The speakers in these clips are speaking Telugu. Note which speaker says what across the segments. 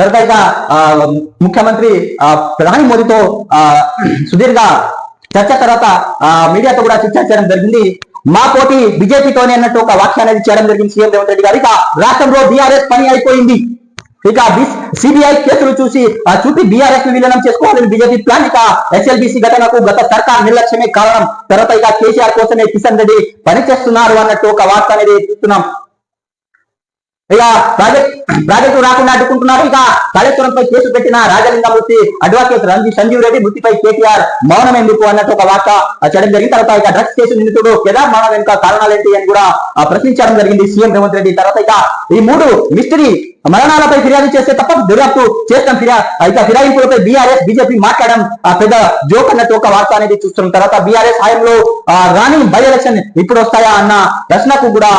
Speaker 1: తర్వాత ఇక ముఖ్యమంత్రి ప్రధాని మోదీతో ఆ, సుదీర్ఘ చర్చ తర్వాత మీడియాతో కూడా చర్చ చేయడం జరిగింది. మా పోటీ బీజేపీతోనే అన్నట్టు ఒక వాక్యం అనేది చేయడం జరిగింది సీఎం రేవంత్ రెడ్డి గారు. ఇక రాష్ట్రంలో బీఆర్ఎస్ పని అయిపోయింది. ఇక సిబిఐ కేసులు చూసి చూపి బీఆర్ఎస్ విలీనం చేసుకోవాలని బీజేపీ ప్లాన్. ఇక ఎస్ఎల్బిసి ఘటనకు గత సర్కార్ నిర్లక్ష్యమే కారణం. తర్వాత ఇక కేసీఆర్ కోసమే కిషన్ రెడ్డి పనిచేస్తున్నారు అన్నట్టు ఒక వార్త అనేది చూస్తున్నాం ఇక ప్రాజెక్ట్ ప్రాజెక్టు రాకుండా అడ్డుకుంటున్నారు. ఇక కాళేశ్వరంపై కేసు పెట్టిన రాజలింగమూర్తి అడ్వకేట్ రంజీ సంజీవ్ రెడ్డి మృతిపై కేటీఆర్ మౌనం ఎందుకు అన్నట్టు ఒక వార్త ఆ, చేయడం జరిగింది. తర్వాత ఇక డ్రగ్స్ కేసు నిందితుడు కేదార్ మౌనం వెనుక కారణాలేంటి అని కూడా ప్రశ్నించడం జరిగింది సీఎం రేవంత్ రెడ్డి. తర్వాత ఇక ఈ మూడు మిస్టరీ మరణాలపై ఫిర్యాదు చేస్తే తప్ప దర్యాప్తు చేస్తాం ఫిర్యాదు అయితే ఫిరాయింపులపై బీఆర్ఎస్ బీజేపీ మాట్లాడడం ఆ, పెద్ద జోక్ అన్నట్టు ఒక వార్త అనేది చూస్తున్నాం తర్వాత బీఆర్ఎస్ హయాంలో రాని బై ఎలక్షన్ ఇప్పుడు వస్తాయా అన్న ప్రశ్నకు కూడా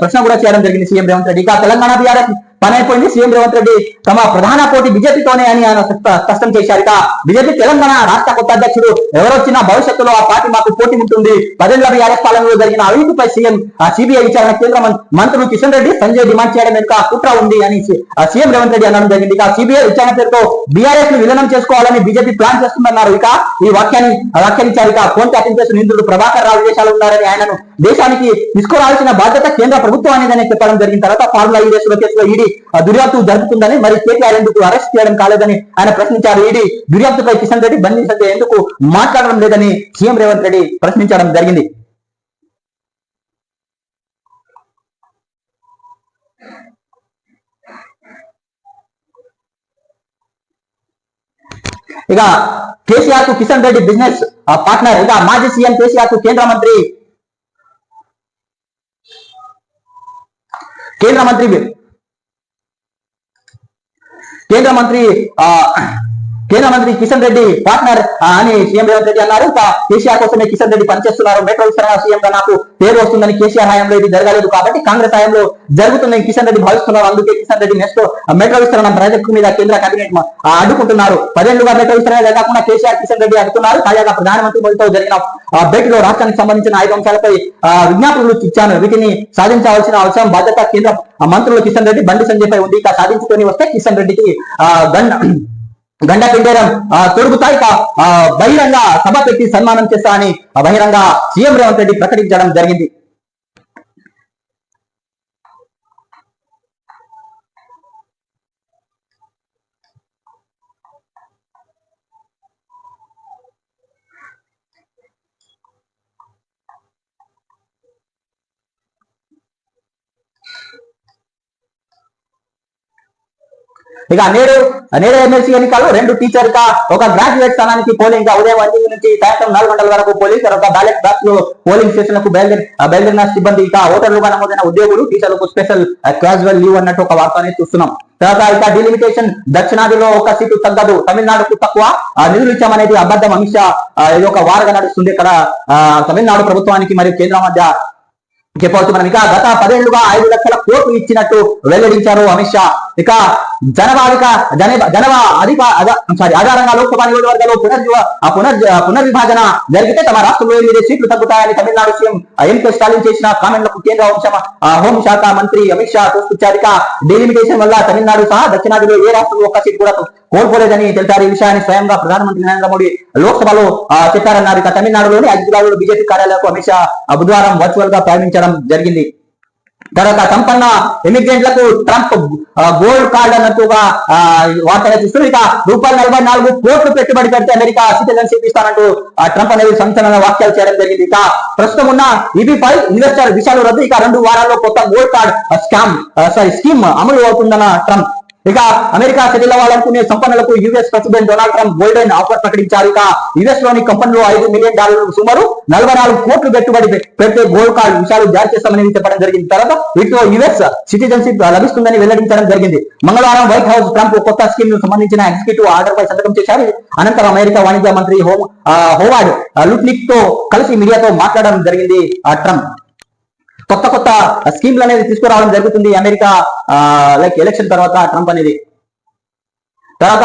Speaker 1: ప్రశ్న కూడా చేయడం జరిగింది సీఎం రేవంత్ రెడ్డి. ఇక తెలంగాణ బీఆర్ఎస్ పని అయిపోయింది సీఎం రేవంత్ రెడ్డి తమ ప్రధాన పోటీ బీజేపీతోనే అని ఆయన స్పష్టం చేశారు ఇక బీజేపీ తెలంగాణ రాష్ట్ర కొత్త అధ్యక్షుడు ఎవరొచ్చినా భవిష్యత్తులో ఆ పార్టీ మాకు పోటీ ఉంటుంది. పదేళ్ళ బీఆర్ఎస్ పాలనలో జరిగిన అవినీతిపై సీఎం సిబిఐ విచారణ కేంద్ర మంత్రులు కిషన్ రెడ్డి సంజయ్ డిమాండ్ చేయడం వెనుక కుట్ర ఉంది అని సీఎం రేవంత్ రెడ్డి అనడం జరిగింది. ఇక సిబిఐ విచారణ పేరుతో బీఆర్ఎస్ను విలీనం చేసుకోవాలని బీజేపీ ప్లాన్ చేస్తుందన్నారు. ఇక ఈ వాక్యాన్ని వ్యాఖ్యానించారు ఇక ఫోన్ ట్యాపింగ్ చేసిన నిందితుడు ప్రభాకర్ రావు విదేశాలు ఉన్నారని ఆయనను దేశానికి తీసుకురావాల్సిన బాధ్యత కేంద్ర ప్రభుత్వం అనేదని చెప్పడం జరిగిన తర్వాత ఫార్ములా ఈ రేసుల కేసులో ఈడీ దుర్యాప్తు జరుగుతుందని మరి కేటీఆర్ ఎందుకు అరెస్ట్ చేయడం కాలేదని ఆయన ప్రశ్నించారు. ఈడీ దుర్యాప్తుపై కిషన్ రెడ్డి బంధించే ఎందుకు మాట్లాడడం లేదని సీఎం రేవంత్ రెడ్డి ప్రశ్నించడం జరిగింది. ఇక కేసీఆర్కు కిషన్ రెడ్డి బిజినెస్ పార్ట్నర్ ఇక మాజీ సీఎం కేసీఆర్కు కేంద్ర మంత్రి కేంద్ర మంత్రి కేంద్ర మంత్రి ఆ, కేంద్ర మంత్రి కిషన్ రెడ్డి పార్ట్నర్ అని సీఎం రేవంత్ రెడ్డి అన్నారు. ఇంకా కేసీఆర్ కోసమే కిషన్ రెడ్డి పనిచేస్తున్నారు. మెట్రో విస్తరణ సీఎం గా నాకు పేరు వస్తుందని కేసీఆర్ హయాంలో ఇది జరగలేదు కాబట్టి కాంగ్రెస్ హయాంలో జరుగుతుందని కిషన్ రెడ్డి భావిస్తున్నారు. అందుకే కిషన్ రెడ్డి నెక్స్ట్ మెట్రో విస్తరణ ప్రాజెక్టు మీద కేంద్ర కేబినెట్ అడ్డుకుంటున్నారు. పదేళ్ళుగా మెట్రో విస్తరణ జరగకుండా కేసీఆర్ కిషన్ రెడ్డి అడుగుతున్నారు. తాజాగా ప్రధానమంత్రి మోదీతో జరిగిన భేటీలో రాష్ట్రానికి సంబంధించిన ఐదు అంశాలపై విజ్ఞాపనలు ఇచ్చాను. వీటిని సాధించాల్సిన అవసరం బాధ్యత కేంద్ర మంత్రులు కిషన్ రెడ్డి బండి సంజయ్ పై ఉంది. ఇక సాధించుకొని వస్తే కిషన్ రెడ్డికి ఆ, గండ పిండేరం ఆ, తొడుగుతా ఇక ఆ, బహిరంగ సభ పెట్టి సన్మానం చేస్తా అని ఆ, బహిరంగ సీఎం రేవంత్ రెడ్డి ప్రకటించడం జరిగింది. ఇక నేడు నేడు ఎమ్మెల్సీ ఎన్నికలు రెండు టీచర్గా ఒక గ్రాడ్యుయేట్ స్థానానికి పోలింగ్గా ఉదయం ఐదు నుంచి సాయంత్రం నాలుగు గంటల వరకు పోలింగ్ తర్వాత బ్యాలెట్ బాక్స్లో పోలింగ్ స్టేషన్కు బయలుదేరిన సిబ్బంది ఇక ఓటర్లుగా నమోదైన ఉద్యోగులు టీచర్లకు స్పెషల్ క్యాజువల్ లీవ్ అన్నట్టు ఒక వార్త చూస్తున్నాం. తర్వాత ఇక డిలిమిటేషన్ దక్షిణాదిలో ఒక సీటు తగ్గదు తమిళనాడుకు తక్కువ నిధులు ఇచ్చామనేది అబద్ధం అమిత్ షా ఇది ఒక వారగా నడుస్తుంది ఇక్కడ తమిళనాడు ప్రభుత్వానికి మరియు కేంద్రం మధ్య చెప్పవచ్చు మనం. ఇక గత పదేళ్ళుగా ఐదు లక్షల కోట్లు ఇచ్చినట్టు వెల్లడించారు అమిత్ షా. ఇక జనవాధిక జన జనవా అధిక సారీ ఆధారంగా లోక్సభ నియోజకవర్గంలో పునర్జీవ పునర్ ఆ పునర్విభాజన జరిగితే తమ రాష్ట్రంలో ఎనిమిది సీట్లు తగ్గుతాయని తమిళనాడు సీఎం ఎంకే స్టాలిన్ చేసిన కామెంట్లకు కేంద్ర హోం శాఖ మంత్రి అమిత్ షా తోసిపుచ్చారు ఇక డెలిమిటేషన్ వల్ల తమిళనాడు సహా దక్షిణాదిలో ఏ రాష్ట్రంలో ఒక్క సీట్ కూడా కోల్పోలేదని తెలిపారు. ఈ విషయాన్ని స్వయంగా ప్రధానమంత్రి నరేంద్ర మోడీ లోక్సభలో చెప్పారన్నారు. ఇక తమిళనాడులోని ఐదు జిల్లాల్లో బీజేపీ కార్యాలయాలకు అమిత్ షా బుధవారం వర్చువల్గా ప్రారంభించడం జరిగింది. తర్వాత సంపన్న ఎమిగ్రెంట్లకు ట్రంప్ గోల్డ్ కార్డ్ అన్నట్టుగా ఆ, వార్తలు చూస్తున్నాం ఇక రూపాయలు నలభై నాలుగు కోట్లు పెట్టుబడి పెడితే అమెరికా సిటిజన్షిప్ ఇస్తానంటూ ట్రంప్ అనేది సంచలన వ్యాఖ్యలు చేయడం జరిగింది. ఇక ప్రస్తుతం ఉన్న ఈబీ ఫైవ్ ఇన్వెస్టర్ విషయాలు రద్దు. ఇక రెండు వారాల్లో కొత్త gold card scam sorry scheme అమలు అవుతుందన్న ట్రంప్ ఇక అమెరికా సెటిల్ అవ్వాలనుకునే సంపన్నులకు US president Donald Trump golden offer ప్రకటించారు. ఇక యుఎస్లోని కంపెనీలు ఐదు మిలియన్ డాలర్లు సుమారు నలభై నాలుగు కోట్లు పెట్టుబడి పెట్టే గోల్డ్ కార్డు విషయాలు జారీ చేస్తామని చెప్పడం జరిగింది. తర్వాత వీటిలో యుఎస్ సిటిజన్షిప్ లభిస్తుందని వెల్లడించడం జరిగింది. మంగళవారం వైట్ హౌస్ ట్రంప్ కొత్త స్కీమ్కు సంబంధించిన ఎగ్జిక్యూటివ్ ఆర్డర్ పై సంతకం చేశారు. అనంతరం అమెరికా వాణిజ్య మంత్రి హోమ్ హోవార్డ్ లుట్నిక్తో కలిసి మీడియాతో మాట్లాడడం జరిగింది ట్రంప్. కొత్త కొత్త స్కీమ్లు అనేది తీసుకురావడం జరుగుతుంది అమెరికా లైక్ ఎలక్షన్ తర్వాత ట్రంప్ అనేది. తర్వాత